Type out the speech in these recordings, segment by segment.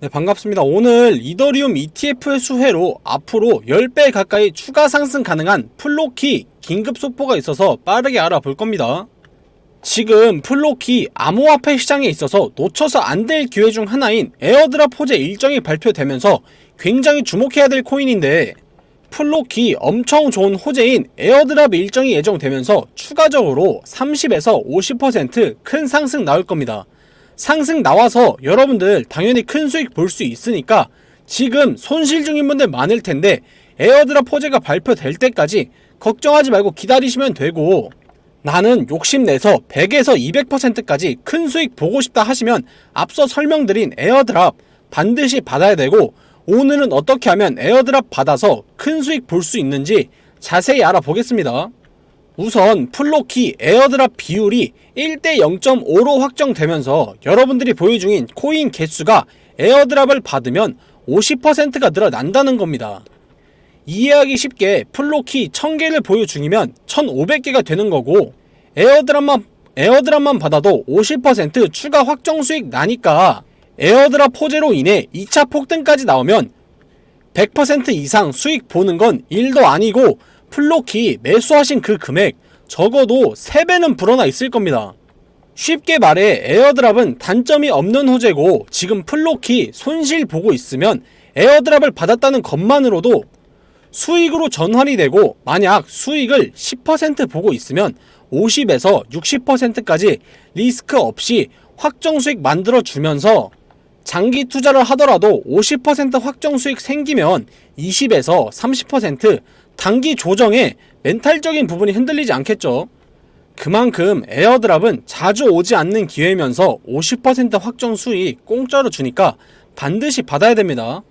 네, 반갑습니다. 오늘 이더리움 ETF의 수혜로 앞으로 10배 가까이 추가 상승 가능한 플로키 긴급 속보가 있어서 빠르게 알아볼 겁니다. 지금 플로키 암호화폐 시장에 있어서 놓쳐서 안 될 기회 중 하나인 에어드랍 호재 일정이 발표되면서 굉장히 주목해야 될 코인인데 플로키 엄청 좋은 호재인 에어드랍 일정이 예정되면서 추가적으로 30에서 50%큰 상승 나올 겁니다. 상승 나와서 여러분들 당연히 큰 수익 볼 수 있으니까 지금 손실 중인 분들 많을 텐데 에어드랍 호재가 발표될 때까지 걱정하지 말고 기다리시면 되고 나는 욕심내서 100에서 200%까지 큰 수익 보고 싶다 하시면 앞서 설명드린 에어드랍 반드시 받아야 되고 오늘은 어떻게 하면 에어드랍 받아서 큰 수익 볼 수 있는지 자세히 알아보겠습니다. 우선 플로키 에어드랍 비율이 1대 0.5로 확정되면서 여러분들이 보유 중인 코인 개수가 에어드랍을 받으면 50%가 늘어난다는 겁니다. 이해하기 쉽게 플로키 1000개를 보유 중이면 1500개가 되는 거고 에어드랍만 에어드랍만 받아도 50% 추가 확정 수익 나니까 에어드랍 호재로 인해 2차 폭등까지 나오면 100% 이상 수익 보는 건 일도 아니고 플로키 매수하신 그 금액 적어도 3배는 불어나 있을 겁니다. 쉽게 말해 에어드랍은 단점이 없는 호재고 지금 플로키 손실 보고 있으면 에어드랍을 받았다는 것만으로도 수익으로 전환이 되고 만약 수익을 10% 보고 있으면 50에서 60%까지 리스크 없이 확정 수익 만들어 주면서 장기 투자를 하더라도 50% 확정 수익 생기면 20에서 30% 단기 조정에 멘탈적인 부분이 흔들리지 않겠죠. 그만큼 에어드랍은 자주 오지 않는 기회면서 50% 확정 수익 공짜로 주니까 반드시 받아야 됩니다.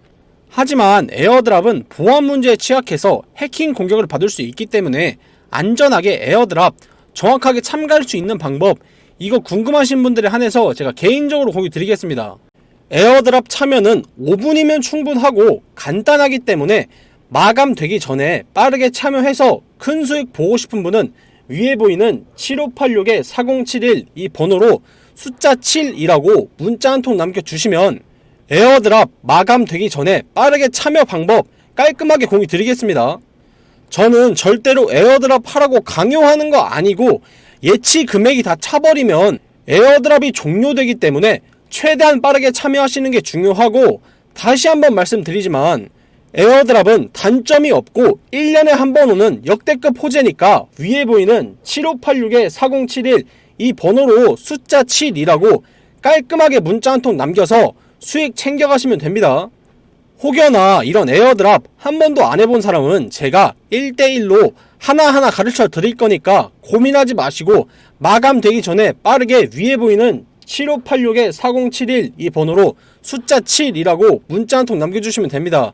하지만 에어드랍은 보안 문제에 취약해서 해킹 공격을 받을 수 있기 때문에 안전하게 에어드랍 정확하게 참가할 수 있는 방법 이거 궁금하신 분들에 한해서 제가 개인적으로 공유 드리겠습니다. 에어드랍 참여는 5분이면 충분하고 간단하기 때문에 마감되기 전에 빠르게 참여해서 큰 수익 보고 싶은 분은 위에 보이는 7586-4071 이 번호로 숫자 7이라고 문자 한 통 남겨주시면 에어드랍 마감되기 전에 빠르게 참여 방법 깔끔하게 공유 드리겠습니다. 저는 절대로 에어드랍 하라고 강요하는 거 아니고 예치 금액이 다 차버리면 에어드랍이 종료되기 때문에 최대한 빠르게 참여하시는 게 중요하고 다시 한번 말씀드리지만 에어드랍은 단점이 없고 1년에 한 번 오는 역대급 호재니까 위에 보이는 7586-4071 이 번호로 숫자 7이라고 깔끔하게 문자 한 통 남겨서 수익 챙겨가시면 됩니다. 혹여나 이런 에어드랍 한 번도 안 해본 사람은 제가 1대1로 하나하나 가르쳐 드릴 거니까 고민하지 마시고 마감되기 전에 빠르게 위에 보이는 7586-4071 이 번호로 숫자 7이라고 문자 한 통 남겨주시면 됩니다.